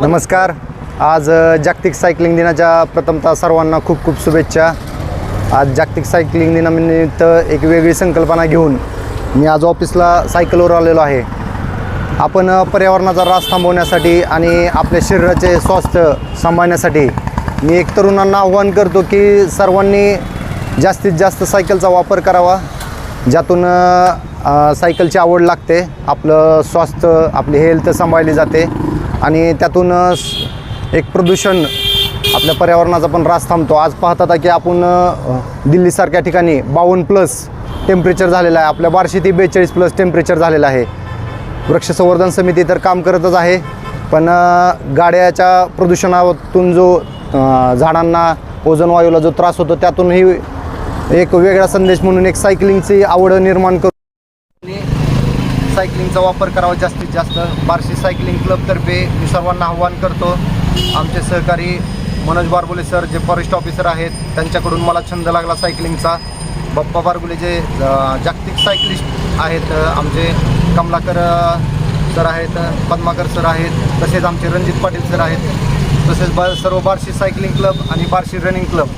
नमस्कार. आज जागतिक सायकलिंग दिनाच्या प्रथमतः सर्वांना खूप खूप शुभेच्छा. आज जागतिक सायकलिंग दिनानिमित्त एक वेगळी संकल्पना घेऊन मी आज ऑफिसला सायकलवर आलेलो आहे. आपण पर्यावरणाचा ऱ्हास थांबवण्यासाठी आणि आपल्या शरीराचे स्वास्थ्य सांभाळण्यासाठी मी एक तरुणांना आव्हान करतो की सर्वांनी जास्तीत जास्त सायकलचा वापर करावा ज्यातून सायकलची आवड लागते आपलं स्वास्थ्य आपली हेल्थ सांभाळली जाते. आणि त्यातून एक प्रदूषण आपल्या पर्यावरणाचा पण ऱ्हास थांबतो. आज पाहतात की आपण दिल्लीसारख्या ठिकाणी बावन्न प्लस टेम्परेचर झालेलं आहे. आपल्या बार्शी ते बेचाळीस प्लस टेम्परेचर झालेलं आहे. वृक्ष संवर्धन समिती तर काम करतच आहे. पण गाड्याच्या प्रदूषणातून जो झाडांना ओझन वायूला जो त्रास होतो त्यातूनही एक वेगळा संदेश म्हणून एक सायकलिंगची आवड निर्माण करू सायकलिंगचा वापर करावा जास्तीत जास्त. बार्शी सायकलिंग क्लबतर्फे मी सर्वांना आव्हान करतो. आमचे सहकारी मनोज बारगुले सर जे फॉरेस्ट ऑफिसर आहेत त्यांच्याकडून मला छंद लागला सायकलिंगचा बप्पा बारगुले जे जागतिक सायकलिस्ट आहेत आमचे कमलाकर सर आहेत पद्माकर सर आहेत तसेच आमचे रणजित पाटील सर आहेत तसेच ब सर्व बार्शी सायकलिंग क्लब आणि बार्शी रनिंग क्लब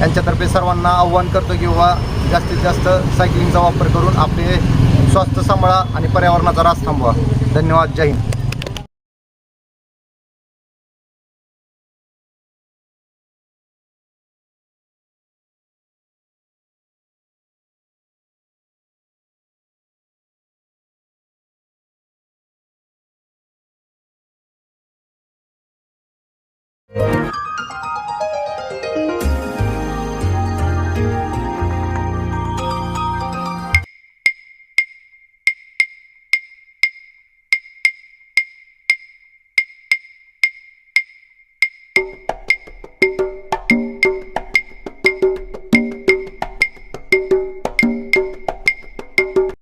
यांच्यातर्फे सर्वांना आव्हान करतो की बाबा जास्तीत जास्त सायकलिंगचा वापर करून आपले स्वास्थ्य सांभाळा आणि पर्यावरणाचा रास थांबवा. धन्यवाद. जय हिंद.